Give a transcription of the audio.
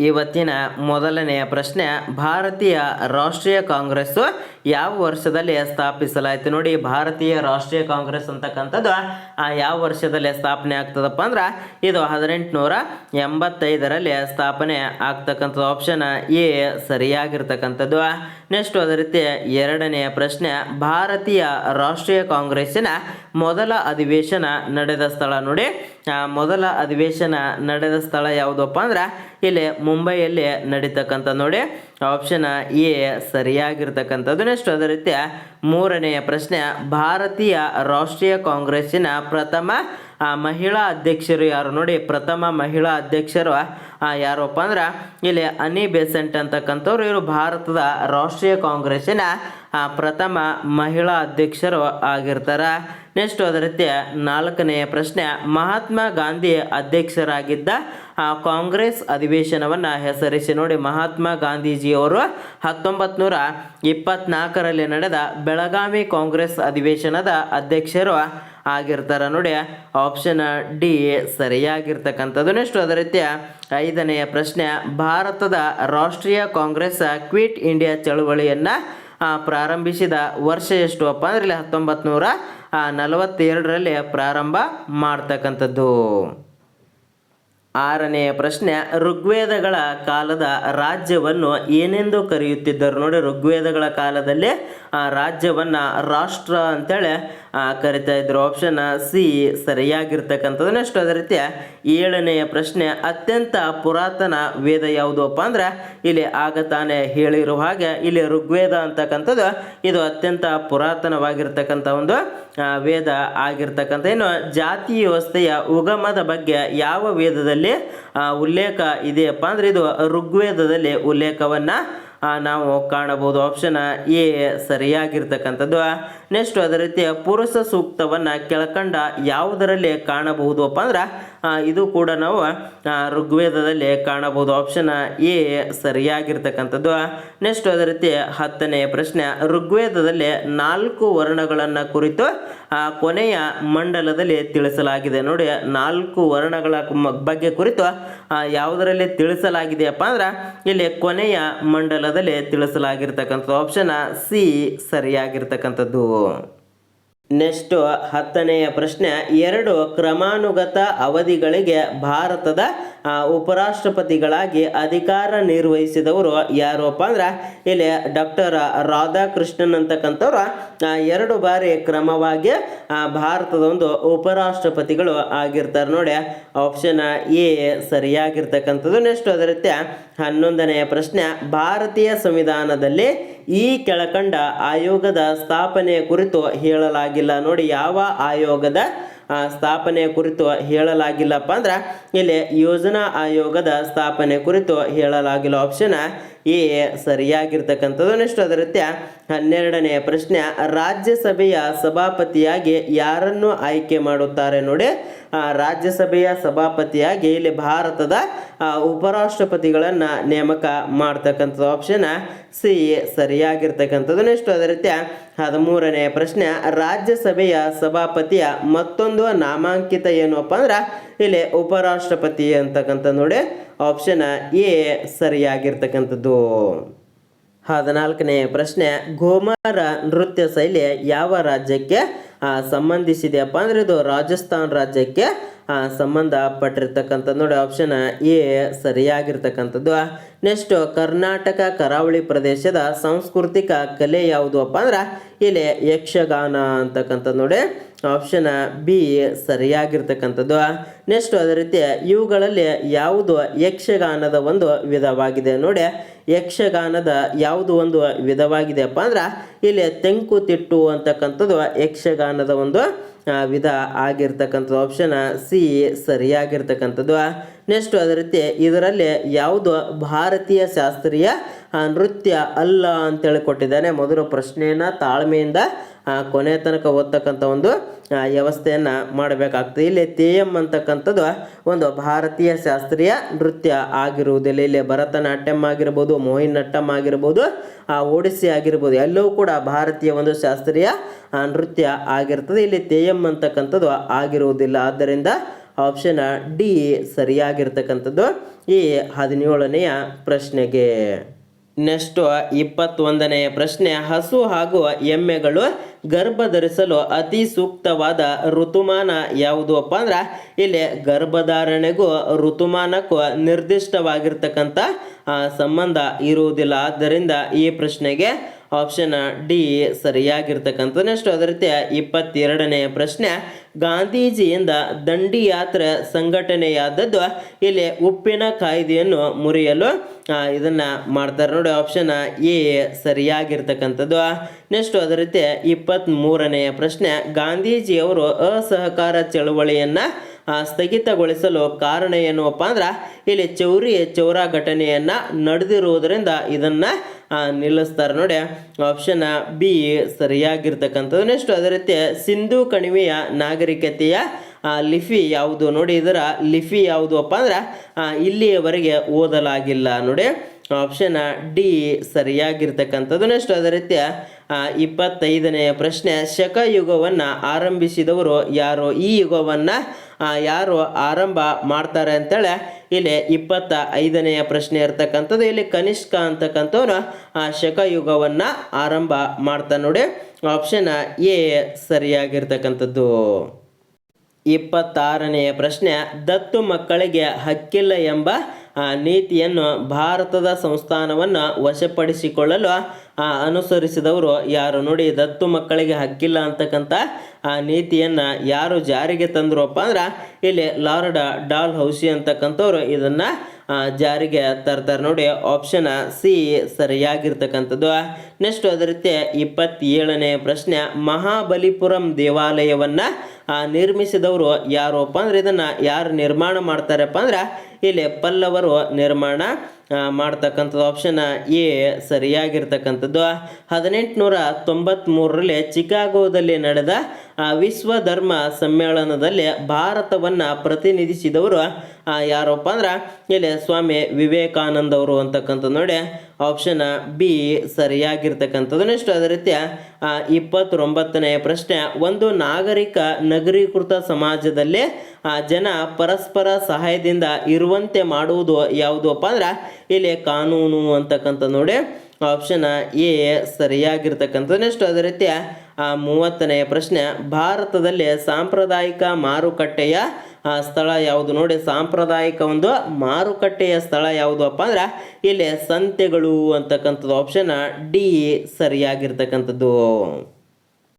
ಇವತ್ತಿನ ಮೊದಲನೆಯ ಪ್ರಶ್ನೆ, ಭಾರತೀಯ ರಾಷ್ಟ್ರೀಯ ಕಾಂಗ್ರೆಸ್ ಯಾವ ವರ್ಷದಲ್ಲಿ ಸ್ಥಾಪಿಸಲಾಯಿತು? ನೋಡಿ, ಭಾರತೀಯ ರಾಷ್ಟ್ರೀಯ ಕಾಂಗ್ರೆಸ್ ಅಂತಕ್ಕಂಥದ್ದು ಯಾವ ವರ್ಷದಲ್ಲಿ ಸ್ಥಾಪನೆ ಆಗ್ತದಪ್ಪ ಅಂದ್ರೆ, ಇದು ಹದಿನೆಂಟುನೂರ ಎಂಬತ್ತೈದರಲ್ಲಿ ಸ್ಥಾಪನೆ ಆಗ್ತಕ್ಕಂಥದ್ದು ಆಪ್ಷನ್ ಎ ಸರಿಯಾಗಿರ್ತಕ್ಕಂಥದ್ದು. ನೆಕ್ಸ್ಟ್ ಅದೇ ರೀತಿ ಎರಡನೆಯ ಪ್ರಶ್ನೆ, ಭಾರತೀಯ ರಾಷ್ಟ್ರೀಯ ಕಾಂಗ್ರೆಸ್ಸಿನ ಮೊದಲ ಅಧಿವೇಶನ ನಡೆದ ಸ್ಥಳ ನೋಡಿ. ಮೊದಲ ಅಧಿವೇಶನ ನಡೆದ ಸ್ಥಳ ಯಾವುದಪ್ಪ ಅಂದ್ರೆ ಇಲ್ಲಿ ಮುಂಬೈಯಲ್ಲಿ ನಡೀತಕ್ಕಂಥ ನೋಡಿ. ಆಪ್ಷನ್ ಎ ಸರಿಯಾಗಿರ್ತಕ್ಕಂಥದ್ದು. ನೆಕ್ಸ್ಟ್ ಅದೇ ರೀತಿ ಮೂರನೆಯ ಪ್ರಶ್ನೆ, ಭಾರತೀಯ ರಾಷ್ಟ್ರೀಯ ಕಾಂಗ್ರೆಸ್ಸಿನ ಪ್ರಥಮ ಮಹಿಳಾ ಅಧ್ಯಕ್ಷರು ಯಾರು? ನೋಡಿ, ಪ್ರಥಮ ಮಹಿಳಾ ಅಧ್ಯಕ್ಷರು ಯಾರಪ್ಪ ಅಂದ್ರೆ ಇಲ್ಲಿ ಅನಿ ಬೆಸೆಂಟ್ ಅಂತಕ್ಕಂಥವ್ರು ಇವರು ಭಾರತದ ರಾಷ್ಟ್ರೀಯ ಕಾಂಗ್ರೆಸ್ಸಿನ ಪ್ರಥಮ ಮಹಿಳಾ ಅಧ್ಯಕ್ಷರು ಆಗಿರ್ತಾರೆ. ನೆಕ್ಸ್ಟ್ ಅದೇ ರೀತಿ ನಾಲ್ಕನೆಯ ಪ್ರಶ್ನೆ, ಮಹಾತ್ಮ ಗಾಂಧಿ ಅಧ್ಯಕ್ಷರಾಗಿದ್ದ ಕಾಂಗ್ರೆಸ್ ಅಧಿವೇಶನವನ್ನು ಹೆಸರಿಸಿ ನೋಡಿ. ಮಹಾತ್ಮ ಗಾಂಧೀಜಿಯವರು ಹತ್ತೊಂಬತ್ತು ನೂರ ಇಪ್ಪತ್ನಾಲ್ಕರಲ್ಲಿ ನಡೆದ ಬೆಳಗಾವಿ ಕಾಂಗ್ರೆಸ್ ಅಧಿವೇಶನದ ಅಧ್ಯಕ್ಷರು ಆಗಿರ್ತಾರೆ ನೋಡಿ. Option D ಸರಿಯಾಗಿರ್ತಕ್ಕಂಥದ್ದು. ನೆಕ್ಸ್ಟ್ ಅದೇ ರೀತಿ ಐದನೆಯ ಪ್ರಶ್ನೆ, ಭಾರತದ ರಾಷ್ಟ್ರೀಯ ಕಾಂಗ್ರೆಸ್ ಕ್ವಿಟ್ ಇಂಡಿಯಾ ಚಳುವಳಿಯನ್ನು ಪ್ರಾರಂಭಿಸಿದ ವರ್ಷ ಎಷ್ಟು ಅಪ್ಪ? ಅಂದ್ರೆ ಇಲ್ಲಿ ಹತ್ತೊಂಬತ್ತು ನೂರ ನಲವತ್ತೆರಡರಲ್ಲಿ ಪ್ರಾರಂಭ ಮಾಡ್ತಕ್ಕಂಥದ್ದು. ಆರನೆಯ ಪ್ರಶ್ನೆ, ಋಗ್ವೇದಗಳ ಕಾಲದ ರಾಜ್ಯವನ್ನು ಏನೆಂದು ಕರೆಯುತ್ತಿದ್ದರು? ನೋಡಿ, ಋಗ್ವೇದಗಳ ಕಾಲದಲ್ಲಿ ಆ ರಾಜ್ಯವನ್ನು ರಾಷ್ಟ್ರ ಅಂತೇಳಿ ಕರಿತಾ ಇದ್ರು. ಆಪ್ಷನ್ ಸಿ ಸರಿಯಾಗಿರ್ತಕ್ಕಂಥದ್ದು ನೆಕ್ಸ್ಟ್ ಅದೇ ರೀತಿ ಏಳನೆಯ ಪ್ರಶ್ನೆ, ಅತ್ಯಂತ ಪುರಾತನ ವೇದ ಯಾವುದಪ್ಪ ಅಂದ್ರೆ, ಇಲ್ಲಿ ಆಗ ತಾನೇ ಹೇಳಿರುವ ಹಾಗೆ, ಇಲ್ಲಿ ಋಗ್ವೇದ ಅಂತಕ್ಕಂಥದ್ದು, ಇದು ಅತ್ಯಂತ ಪುರಾತನವಾಗಿರ್ತಕ್ಕಂಥ ಒಂದು ವೇದ ಆಗಿರ್ತಕ್ಕಂಥ. ಇನ್ನು ಜಾತಿ ವ್ಯವಸ್ಥೆಯ ಉಗಮದ ಬಗ್ಗೆ ಯಾವ ವೇದದಲ್ಲಿ ಉಲ್ಲೇಖ ಇದೆಯಪ್ಪ ಅಂದ್ರೆ, ಇದು ಋಗ್ವೇದದಲ್ಲಿ ಉಲ್ಲೇಖವನ್ನು ನಾವು ಕಾಣಬಹುದು. ಆಪ್ಷನ್ ಎ ಸರಿಯಾಗಿರ್ತಕ್ಕಂಥದ್ದು. ನೆಕ್ಸ್ಟ್ ಅದೇ ರೀತಿ ಪುರುಷ ಸೂಕ್ತವನ್ನು ಕೆಳಕಂಡ ಯಾವುದರಲ್ಲಿ ಕಾಣಬಹುದು ಅಪ್ಪ ಅಂದ್ರೆ ಇದು ಕೂಡ ನಾವು ಋಗ್ವೇದದಲ್ಲಿ ಕಾಣಬಹುದು. ಆಪ್ಷನ್ ಎ ಸರಿಯಾಗಿರ್ತಕ್ಕಂಥದ್ದು. ನೆಕ್ಸ್ಟ್ ಅದೇ ರೀತಿ ಹತ್ತನೆಯ ಪ್ರಶ್ನೆ, ಋಗ್ವೇದದಲ್ಲಿ ನಾಲ್ಕು ವರ್ಣಗಳನ್ನು ಕುರಿತು ಕೊನೆಯ ಮಂಡಲದಲ್ಲಿ ತಿಳಿಸಲಾಗಿದೆ. ನೋಡಿ, ನಾಲ್ಕು ವರ್ಣಗಳ ಬಗ್ಗೆ ಕುರಿತು ಯಾವುದರಲ್ಲಿ ತಿಳಿಸಲಾಗಿದೆಯಪ್ಪ ಅಂದ್ರೆ, ಇಲ್ಲಿ ಕೊನೆಯ ಮಂಡಲದಲ್ಲಿ ತಿಳಿಸಲಾಗಿರ್ತಕ್ಕಂಥದ್ದು. ಆಪ್ಷನ್ ಸಿ ಸರಿಯಾಗಿರ್ತಕ್ಕಂಥದ್ದು. ನೆಕ್ಸ್ಟ್ ಹತ್ತನೆಯ ಪ್ರಶ್ನೆ ಎರಡು ಕ್ರಮಾನುಗತ ಅವಧಿಗಳಿಗೆ ಭಾರತದ ಉಪರಾಷ್ಟ್ರಪತಿಗಳಾಗಿ ಅಧಿಕಾರ ನಿರ್ವಹಿಸಿದವರು ಯಾರಪ್ಪ ಅಂದ್ರೆ ಇಲ್ಲಿ ಡಾಕ್ಟರ್ ರಾಧಾಕೃಷ್ಣನ್ ಅಂತಕ್ಕಂಥವ್ರ ಎರಡು ಬಾರಿ ಕ್ರಮವಾಗಿ ಭಾರತದ ಒಂದು ಉಪರಾಷ್ಟ್ರಪತಿಗಳು ಆಗಿರ್ತಾರೆ ನೋಡಿ. ಆಪ್ಷನ್ ಎ ಸರಿಯಾಗಿರ್ತಕ್ಕಂಥದ್ದು. ನೆಕ್ಸ್ಟ್ ಅದೇ ರೀತಿ ಹನ್ನೊಂದನೆಯ ಪ್ರಶ್ನೆ, ಭಾರತೀಯ ಸಂವಿಧಾನದಲ್ಲಿ ಈ ಕೆಳಕಂಡ ಆಯೋಗದ ಸ್ಥಾಪನೆಯ ಕುರಿತು ಹೇಳಲಾಗಿಲ್ಲ ನೋಡಿ. ಯಾವ ಆಯೋಗದ? ಆ, ಸ್ಥಾಪನೆಯ ಕುರಿತು ಹೇಳಲಾಗಿಲ್ಲಪ್ಪ ಅಂದ್ರೆ ಇಲ್ಲಿ ಯೋಜನಾ ಆಯೋಗದ ಸ್ಥಾಪನೆ ಕುರಿತು ಹೇಳಲಾಗಿಲ್ಲ ಆಪ್ಷನ್ ಎ ಸರಿಯಾಗಿರ್ತಕ್ಕಂಥದ್ದು. ನೆಕ್ಸ್ಟ್ ಅದೇ ರೀತಿಯ ಹನ್ನೆರಡನೆಯ ಪ್ರಶ್ನೆ ರಾಜ್ಯಸಭೆಯ ಸಭಾಪತಿಯಾಗಿ ಯಾರನ್ನು ಆಯ್ಕೆ ಮಾಡುತ್ತಾರೆ ನೋಡಿ. ರಾಜ್ಯಸಭೆಯ ಸಭಾಪತಿಯಾಗಿ ಇಲ್ಲಿ ಭಾರತದ ಉಪರಾಷ್ಟ್ರಪತಿಗಳನ್ನು ನೇಮಕ ಮಾಡ್ತಕ್ಕಂಥದ್ದು ಆಪ್ಷನ್ ಸಿ ಸರಿಯಾಗಿರ್ತಕ್ಕಂಥದ್ದು ನೆಕ್ಸ್ಟ್ ಅದೇ ರೀತಿಯ ಹದಿಮೂರನೆಯ ಪ್ರಶ್ನೆ, ರಾಜ್ಯಸಭೆಯ ಸಭಾಪತಿಯ ಮತ್ತೊಂದು ನಾಮಾಂಕಿತ ಏನಪ್ಪ ಅಂದ್ರೆ, ಇಲ್ಲಿ ಉಪರಾಷ್ಟ್ರಪತಿ ಅಂತಕ್ಕಂಥ ನೋಡಿ ಆಪ್ಷನ್ ಎ ಸರಿಯಾಗಿರ್ತಕ್ಕಂಥದ್ದು. ಹದಿನಾಲ್ಕನೇ ಪ್ರಶ್ನೆ, ಗೋಮಾರ ನೃತ್ಯ ಶೈಲಿ ಯಾವ ರಾಜ್ಯಕ್ಕೆ ಸಂಬಂಧಿಸಿದೆಯಪ್ಪ ಅಂದ್ರೆ ಇದು ರಾಜಸ್ಥಾನ್ ರಾಜ್ಯಕ್ಕೆ ಸಂಬಂಧಪಟ್ಟಿರ್ತಕ್ಕಂಥದ್ದು ನೋಡಿ ಆಪ್ಷನ್ ಎ ಸರಿಯಾಗಿರ್ತಕ್ಕಂಥದ್ದು. ನೆಕ್ಸ್ಟ್ ಕರ್ನಾಟಕ ಕರಾವಳಿ ಪ್ರದೇಶದ ಸಾಂಸ್ಕೃತಿಕ ಕಲೆ ಯಾವುದು ಅಪ್ಪ ಅಂದ್ರೆ ಇಲ್ಲಿ ಯಕ್ಷಗಾನ ಅಂತಕ್ಕಂಥದ್ದು ನೋಡಿ ಆಪ್ಷನ್ ಬಿ ಸರಿಯಾಗಿರ್ತಕ್ಕಂಥದ್ದು. ನೆಕ್ಸ್ಟ್ ಅದೇ ರೀತಿ ಇವುಗಳಲ್ಲಿ ಯಾವುದು ಯಕ್ಷಗಾನದ ಒಂದು ವಿಧವಾಗಿದೆ ನೋಡಿ. ಯಕ್ಷಗಾನದ ಯಾವುದು ಒಂದು ವಿಧವಾಗಿದೆಯಪ್ಪ ಅಂದ್ರೆ ಇಲ್ಲಿ ತೆಂಕುತಿಟ್ಟು ಅಂತಕ್ಕಂಥದ್ದು ಯಕ್ಷಗಾನದ ಒಂದು ವಿಧ ಆಗಿರ್ತಕ್ಕಂಥದ್ದು. ಆಪ್ಷನ್ ಸಿ ಸರಿಯಾಗಿರ್ತಕ್ಕಂಥದ್ದು. ನೆಕ್ಸ್ಟ್ ಅದೇ ರೀತಿ ಇದರಲ್ಲಿ ಯಾವುದು ಭಾರತೀಯ ಶಾಸ್ತ್ರೀಯ ನೃತ್ಯ ಅಲ್ಲ ಅಂತೇಳಿ ಕೊಟ್ಟಿದ್ದಾನೆ. ಮೊದಲು ಪ್ರಶ್ನೆಯನ್ನು ತಾಳ್ಮೆಯಿಂದ ಕೊನೆ ತನಕ ಓದ್ತಕ್ಕಂಥ ಒಂದು ವ್ಯವಸ್ಥೆಯನ್ನು ಮಾಡಬೇಕಾಗ್ತದೆ. ಇಲ್ಲಿ ತೇಯಂ ಅಂತಕ್ಕಂಥದ್ದು ಒಂದು ಭಾರತೀಯ ಶಾಸ್ತ್ರೀಯ ನೃತ್ಯ ಆಗಿರುವುದಿಲ್ಲ. ಇಲ್ಲಿ ಭರತನಾಟ್ಯಂ ಆಗಿರ್ಬೋದು ಮೋಹಿನಟ್ಟಂ ಆಗಿರ್ಬೋದು, ಆ ಒಡಿಸ್ಸಿ ಆಗಿರ್ಬೋದು, ಎಲ್ಲವೂ ಕೂಡ ಭಾರತೀಯ ಒಂದು ಶಾಸ್ತ್ರೀಯ ನೃತ್ಯ ಆಗಿರ್ತದೆ. ಇಲ್ಲಿ ತೇಯಂ ಅಂತಕ್ಕಂಥದ್ದು ಆಗಿರುವುದಿಲ್ಲ. ಆದ್ದರಿಂದ ಆಪ್ಷನ್ ಡಿ ಸರಿಯಾಗಿರ್ತಕ್ಕಂಥದ್ದು. ಈ ಹದಿನೇಳನೆಯ ಪ್ರಶ್ನೆಗೆ ನೆಕ್ಸ್ಟ್ ಇಪ್ಪತ್ತೊಂದನೆಯ ಪ್ರಶ್ನೆ, ಹಸು ಹಾಗೂ ಎಮ್ಮೆಗಳು ಗರ್ಭ ಧರಿಸಲು ಅತಿ ಸೂಕ್ತವಾದ ಋತುಮಾನ ಯಾವುದು ಅಪ್ಪ ಅಂದ್ರೆ ಇಲ್ಲಿ ಗರ್ಭಧಾರಣೆಗೂ ಋತುಮಾನಕ್ಕೂ ನಿರ್ದಿಷ್ಟವಾಗಿರ್ತಕ್ಕಂಥ ಸಂಬಂಧ ಇರುವುದಿಲ್ಲ. ಆದ್ದರಿಂದ ಈ ಪ್ರಶ್ನೆಗೆ ಆಪ್ಷನ್ ಡಿ ಸರಿಯಾಗಿರ್ತಕ್ಕಂಥದ್ದು. ನೆಕ್ಸ್ಟ್ ಅದೇ ರೀತಿ ಇಪ್ಪತ್ತೆರಡನೆಯ ಪ್ರಶ್ನೆ, ಗಾಂಧೀಜಿಯಿಂದ ದಂಡಿ ಯಾತ್ರೆ ಸಂಘಟನೆಯಾದದ್ದು ಇಲ್ಲಿ ಉಪ್ಪಿನ ಕಾಯ್ದೆಯನ್ನು ಮುರಿಯಲು ಇದನ್ನ ಮಾಡ್ತಾರೆ ನೋಡಿ. ಆಪ್ಷನ್ ಎ ಸರಿಯಾಗಿರ್ತಕ್ಕಂಥದ್ದು. ನೆಕ್ಸ್ಟ್ ಅದೇ ರೀತಿ ಇಪ್ಪತ್ತ್ ಮೂರನೆಯ ಪ್ರಶ್ನೆ, ಗಾಂಧೀಜಿಯವರು ಅಸಹಕಾರ ಚಳವಳಿಯನ್ನ ಸ್ಥಗಿತಗೊಳಿಸಲು ಕಾರಣ ಏನಪ್ಪ ಅಂದ್ರೆ ಇಲ್ಲಿ ಚೌರಿ ಚೌರ ಘಟನೆಯನ್ನ ನಡೆದಿರುವುದರಿಂದ ಇದನ್ನ ನಿಲ್ಲಿಸ್ತಾರೆ ನೋಡಿ. Option B ಸರಿಯಾಗಿರ್ತಕ್ಕಂಥದ್ದು. ನೆಕ್ಸ್ಟ್ ಅದೇ ರೀತಿ ಸಿಂಧು ಕಣಿವೆಯ ನಾಗರಿಕತೆಯ ಲಿಫಿ ಯಾವುದು ನೋಡಿ. ಇದರ ಲಿಪಿ ಯಾವುದು ಅಪ್ಪ ಅಂದ್ರೆ ಇಲ್ಲಿಯವರೆಗೆ ಓದಲಾಗಿಲ್ಲ ನೋಡಿ. Option D ಸರಿಯಾಗಿರ್ತಕ್ಕಂಥದ್ದು. ನೆಕ್ಸ್ಟ್ ಅದೇ ರೀತಿ ಇಪ್ಪತ್ತೈದನೆಯ ಪ್ರಶ್ನೆ ಶಕ ಯುಗವನ್ನು ಆರಂಭಿಸಿದವರು ಯಾರು? ಈ ಯುಗವನ್ನು ಯಾರು ಆರಂಭ ಮಾಡ್ತಾರೆ ಅಂತೇಳಿ ಇಲ್ಲಿ ಇಪ್ಪತ್ತ ಐದನೆಯ ಪ್ರಶ್ನೆ ಇರ್ತಕ್ಕಂಥದ್ದು. ಇಲ್ಲಿ ಕನಿಷ್ಕ ಅಂತಕ್ಕಂಥವನು, ಆ ಶಕ ಯುಗವನ್ನು ಆರಂಭ ಮಾಡ್ತಾ ನೋಡಿ. Option A ಸರಿಯಾಗಿರ್ತಕ್ಕಂಥದ್ದು. ಇಪ್ಪತ್ತಾರನೆಯ ಪ್ರಶ್ನೆ, ದತ್ತು ಮಕ್ಕಳಿಗೆ ಹಕ್ಕಿಲ್ಲ ಎಂಬ ನೀತಿಯನ್ನು ಭಾರತದ ಸಂಸ್ಥಾನವನ್ನು ವಶಪಡಿಸಿಕೊಳ್ಳಲು ಆ, ಅನುಸರಿಸಿದವರು ಯಾರು ನೋಡಿ ದತ್ತು ಮಕ್ಕಳಿಗೆ ಹಕ್ಕಿಲ್ಲ ಅಂತಕ್ಕಂಥ ಆ ನೀತಿಯನ್ನು ಯಾರು ಜಾರಿಗೆ ತಂದ್ರಪ್ಪ ಅಂದ್ರೆ ಇಲ್ಲಿ ಲಾರ್ಡ್ ಡಾಲ್ ಹೌಸಿ ಅಂತಕ್ಕಂಥವ್ರು ಇದನ್ನು ಜಾರಿಗೆ ತರ್ತಾರೆ ನೋಡಿ. ಆಪ್ಷನ್ ಸಿ ಸರಿಯಾಗಿರ್ತಕ್ಕಂಥದ್ದು. ನೆಕ್ಸ್ಟ್ ಅದೇ ರೀತಿ ಇಪ್ಪತ್ತೇಳನೇ ಪ್ರಶ್ನೆ ಮಹಾಬಲಿಪುರಂ ದೇವಾಲಯವನ್ನು ನಿರ್ಮಿಸಿದವರು ಯಾರಪ್ಪ ಅಂದ್ರೆ ಇದನ್ನ ಯಾರು ನಿರ್ಮಾಣ ಮಾಡ್ತಾರಪ್ಪ ಅಂದ್ರೆ ಇಲ್ಲಿ ಪಲ್ಲವರು ನಿರ್ಮಾಣ ಆ, ಮಾಡ್ತಕ್ಕಂಥದ್ದು ಆಪ್ಷನ್ ಎ ಸರಿಯಾಗಿರ್ತಕ್ಕಂಥದ್ದು. ಹದಿನೆಂಟುನೂರ ತೊಂಬತ್ತ್ಮೂರರಲ್ಲಿ ಚಿಕಾಗೋದಲ್ಲಿ ನಡೆದ ವಿಶ್ವ ಧರ್ಮ ಸಮ್ಮೇಳನದಲ್ಲಿ ಭಾರತವನ್ನು ಪ್ರತಿನಿಧಿಸಿದವರು ಯಾರಪ್ಪ ಅಂದ್ರೆ ಇಲ್ಲಿ ಸ್ವಾಮಿ ವಿವೇಕಾನಂದ ಅವರು ಅಂತಕ್ಕಂಥದ್ದು ನೋಡಿ. Option B ಸರಿಯಾಗಿರ್ತಕ್ಕಂಥದ್ದು. ನೆಕ್ಸ್ಟ್ ಅದೇ ರೀತಿಯ ಆ, ಇಪ್ಪತ್ತೊಂಬತ್ತನೆಯ ಪ್ರಶ್ನೆ ಒಂದು ನಾಗರಿಕ ನಗರೀಕೃತ ಸಮಾಜದಲ್ಲಿ ಜನ ಪರಸ್ಪರ ಸಹಾಯದಿಂದ ಇರುವಂತೆ ಮಾಡುವುದು ಯಾವುದಪ್ಪ ಅಂದ್ರೆ ಇಲ್ಲಿ ಕಾನೂನು ಅಂತಕ್ಕಂಥ ನೋಡಿ ಆಪ್ಷನ್ ಎ ಸರಿಯಾಗಿರ್ತಕ್ಕಂಥದ್ದು ನೆಕ್ಸ್ಟ್ ಅದೇ ರೀತಿಯ ಮೂವತ್ತನೆಯ ಪ್ರಶ್ನೆ, ಭಾರತದಲ್ಲಿ ಸಾಂಪ್ರದಾಯಿಕ ಮಾರುಕಟ್ಟೆಯ ಸ್ಥಳ ಯಾವುದು ನೋಡಿ, ಸಾಂಪ್ರದಾಯಿಕ ಒಂದು ಮಾರುಕಟ್ಟೆಯ ಸ್ಥಳ ಯಾವುದಪ್ಪ ಅಂದ್ರೆ, ಇಲ್ಲಿ ಸಂತೆಗಳು ಅಂತಕ್ಕಂಥದ್ದು ಆಪ್ಷನ್ ಡಿ ಸರಿಯಾಗಿರ್ತಕ್ಕಂಥದ್ದು.